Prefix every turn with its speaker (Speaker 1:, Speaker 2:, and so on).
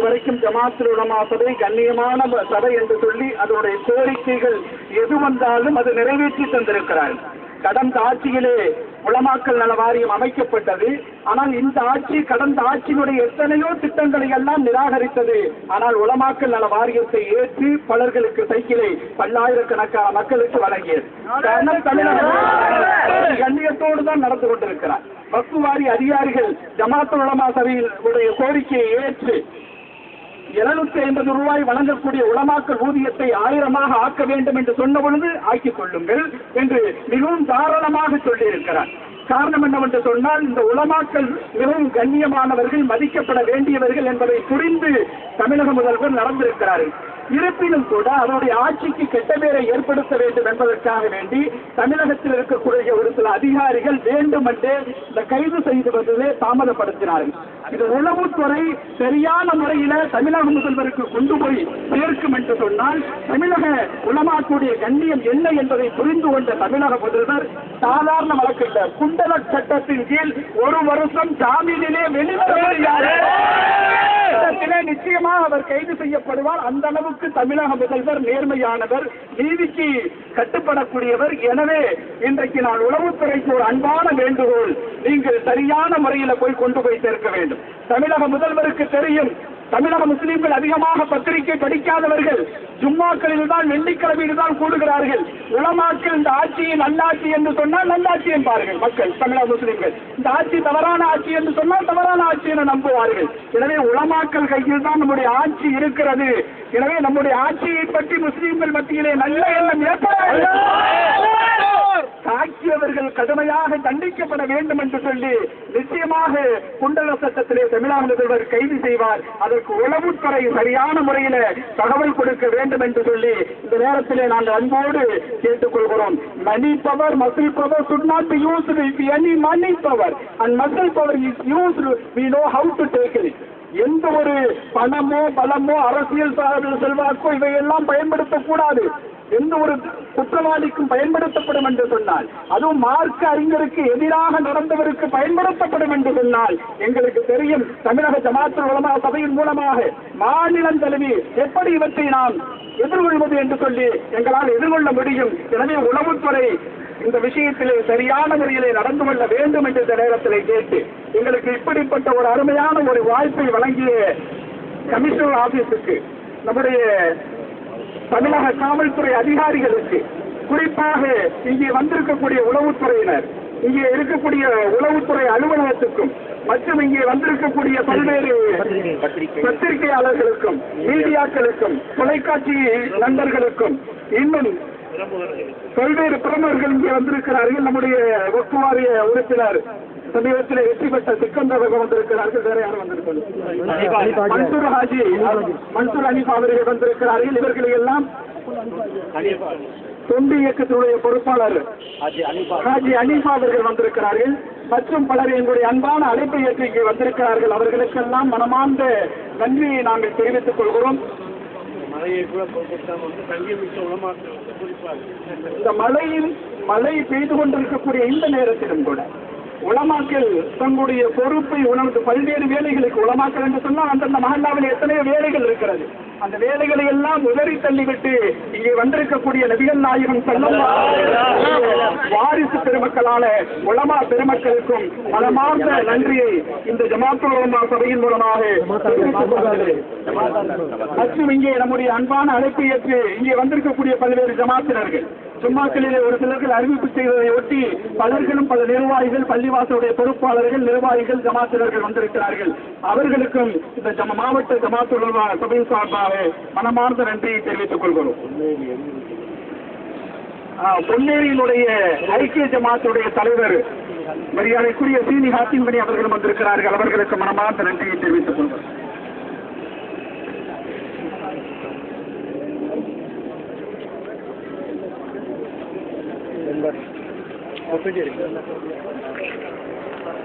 Speaker 1: இதுவரைக்கும் ஜமாத்துல் உலமா சபை கண்ணியமான சபை என்று சொல்லி அதனுடைய கோரிக்கைகள் எது வந்தாலும் அது நிறைவேற்றி தந்திருக்கிறார் கடந்த ஆட்சியிலே உலமாக்கல் நல வாரியம் அமைக்கப்பட்டது. ஆனால் இந்த ஆட்சி கடந்த ஆட்சியினுடைய எத்தனையோ திட்டங்களை எல்லாம் நிராகரித்தது. ஆனால் உலமாக்கல் நல வாரியத்தை ஏற்று பலர்களுக்கு சைக்கிளை பல்லாயிரக்கணக்கான மக்களுக்கு வழங்கியது. கண்ணியத்தோடு தான் நடந்து கொண்டிருக்கிறார். பக்குவாரி அதிகாரிகள் ஜமாத்து உலமா சபையில் உடைய கோரிக்கையை ஏற்று எழுநூத்தி ஐம்பது ரூபாய் வழங்கக்கூடிய உளமாக்கல் ஊதியத்தை ஆயிரமாக ஆக்க வேண்டும் என்று சொன்ன பொழுது ஆக்கிக் கொள்ளுங்கள் என்று மிகவும் தாராளமாக சொல்லியிருக்கிறார். காரணம் என்னவென்று சொன்னால் இந்த உலமாக்கள் மிகவும் கண்ணியமானவர்கள் மதிக்கப்பட வேண்டியவர்கள் என்பதை புரிந்து தமிழக முதல்வர் நடந்திருக்கிறார்கள் இருப்பினும் கூட அவருடைய ஆட்சிக்கு கெட்ட பேரை ஏற்படுத்த வேண்டும் என்பதற்காக வேண்டி தமிழகத்தில் இருக்கக்கூடிய ஒரு சில அதிகாரிகள் வேண்டுமென்றே இந்த கைது செய்து வந்ததே தாமதப்படுத்தினார்கள். இது உளவுத்துறை சரியான முறையில தமிழக முதல்வருக்கு கொண்டு போய் சேர்க்கும் என்று சொன்னால் தமிழக உலமாக்குடைய கண்ணியம் என்ன என்பதை புரிந்து கொண்ட தமிழக முதல்வர் சாதாரண வழக்கில் குண்டல சட்டத்தின் கீழ் ஒரு வருஷம் ஜாமீனிலே வெளிவர முடியாது சட்டத்திலே நிச்சயமா அவர் கைது செய்யப்படுவார். அந்த அளவுக்கு தமிழக முதல்வர் நேர்மையானவர் நீதிக்கு கட்டுப்படக்கூடியவர். எனவே இன்றைக்கு நான் உளவுத்துறைக்கு ஒரு அன்பான வேண்டுகோள் நீங்கள் சரியான முறையில போய் கொண்டு போய் சேர்க்க வேண்டும். தமிழக முதல்வருக்கு தெரியும் தமிழக முஸ்லீம்கள் அதிகமாக பத்திரிகை படிக்காதவர்கள் ஜும்மாக்களில் தான் வெள்ளிக்கிழமையில் தான் கூடுகிறார்கள். உளமாக்கள் இந்த ஆட்சியை நல்லாட்சி என்று சொன்னால் நல்லாட்சி என்பார்கள் மக்கள் தமிழக முஸ்லீம்கள். இந்த ஆட்சி தவறான ஆட்சி என்று சொன்னால் தவறான ஆட்சி என நம்புவார்கள். எனவே உலமாக்கள் கையில் தான் நம்முடைய ஆட்சி இருக்கிறது. எனவே நம்முடைய ஆட்சியை பற்றி முஸ்லீம்கள் மத்தியிலே நல்ல எண்ணம் ஏற்பட தாக்கியவர்கள் கடுமையாக தண்டிக்கப்பட வேண்டும் என்று சொல்லி நிச்சயமாக குண்டல சட்டத்திலே தமிழக முதல்வர் கைது செய்வார். அதற்கு உளவுத்துறை சரியான முறையில தகவல் கொடுக்க வேண்டும் என்று சொல்லி இந்த நேரத்திலே நாங்கள் அன்போடு கேட்டுக்கொள்கிறோம். Money power muscle power should not be used any money power and muscle power is use we know how to take it எந்த ஒரு பணமோ பலமோ அரசியல் சார்பு செல்வாக்கோ இவையெல்லாம் பயன்படுத்தக்கூடாது. எந்த ஒரு குற்றவாளிக்கும் பயன்படுத்தப்படும் என்று சொன்னால் அதுவும் மார்க்க அறிஞருக்கு எதிராக நடந்தவருக்கு பயன்படுத்தப்படும் என்று சொன்னால் எங்களுக்கு தெரியும் தமிழக ஜமாத்துல் உலமா சபையின் மூலமாக மாநிலம் தழுவி எப்படி இவற்றை நாம் எதிர்கொள்வது என்று சொல்லி எங்களால் எதிர்கொள்ள முடியும். எனவே உளவுத்துறை இந்த விஷயத்திலே சரியான முறையிலே நடந்து கொள்ள வேண்டும் என்று இந்த நேரத்திலே கேட்டு எங்களுக்கு இப்படிப்பட்ட ஒரு அருமையான ஒரு வாய்ப்பை வழங்கிய கமிஷனர் ஆபீஸுக்கு நம்முடைய தமிழக காவல்துறை அதிகாரிகளுக்கு குறிப்பாக இங்கே வந்திருக்கக்கூடிய உளவுத்துறையினர் இங்கே இருக்கக்கூடிய உளவுத்துறை அலுவலகத்துக்கும் மற்றும் இங்கே வந்திருக்கக்கூடிய பல்வேறு பத்திரிகையாளர்களுக்கும் மீடியாக்களுக்கும் தொலைக்காட்சி நண்பர்களுக்கும் இன்னும் பல்வேறு பிரமுகர்கள் இங்கே வந்திருக்கிறார்கள். நம்முடைய வக்ஃபு வாரிய உறுப்பினர் சமீபத்தில் வெற்றி பெற்ற சிக்கந்தர் வந்திருக்கிறார்கள். வேற யாரும் வந்திருக்கிறார்கள் மன்சூர் ஹாஜி மன்சூர் அனிஃப் அவர்கள் வந்திருக்கிறார்கள். இவர்களை எல்லாம் தொண்டு இயக்கத்தினுடைய பொறுப்பாளர் ஹாஜி அனீஃபா அவர்கள் வந்திருக்கிறார்கள். மற்றும் பலர் எங்களுடைய அன்பான அழைப்பை ஏற்று இங்கே வந்திருக்கிறார்கள். அவர்களுக்கெல்லாம் மனமார்ந்த நன்றியை நாங்கள் தெரிவித்துக் கொள்கிறோம். இந்த மழையில் மழை பெய்து கொண்டிருக்கக்கூடிய இந்த நேரத்திலும் கூட உலமாக்கள் தங்களுடைய பொறுப்பை உணர்ந்து பல்வேறு வேலைகளுக்கு உலமாக்கல் என்று சொன்னால் அந்தந்த மகல்லாவில் எத்தனையோ வேலைகள் இருக்கிறது. அந்த வேலைகளை எல்லாம் உதறி தள்ளிவிட்டு இங்கே வந்திருக்கக்கூடிய நபிகள் நாயகம் செல்லம் வாரிசு பெருமக்களான உலமா பெருமக்களுக்கும் மனமார்ந்த நன்றியை இந்த ஜமாத்துல் உலமா சபையின் மூலமாக மற்றும் இங்கே நம்முடைய அன்பான அழைப்பை ஏற்று இங்கே வந்திருக்கக்கூடிய பல்வேறு ஜமாத்தினர்கள். ஜும்மாக்களிலே ஒரு சிலர்கள் அறிவிப்பு செய்ததை ஒட்டி பலர்களும் பல நிர்வாகிகள் பள்ளிவாசலுடைய பொறுப்பாளர்கள் நிர்வாகிகள் ஜமாத்தினர்கள் வந்திருக்கிறார்கள். அவர்களுக்கும் இந்த மாவட்ட ஜமாத்துல் சபையின் சார்பாக மனமார்ந்த நன்றியை தெரிவித்துக் கொள்கிறோம். ஆ, பொன்னேரியினுடைய ஐக்கிய ஜமாத்துடைய தலைவர் மரியாதைக்குரிய சீனி ஹாத்தின்படி அவர்களும் வந்திருக்கிறார்கள். அவர்களுக்கு மனமார்ந்த நன்றியை தெரிவித்துக் கொள்கிறோம்.
Speaker 2: Foto gerekiyor.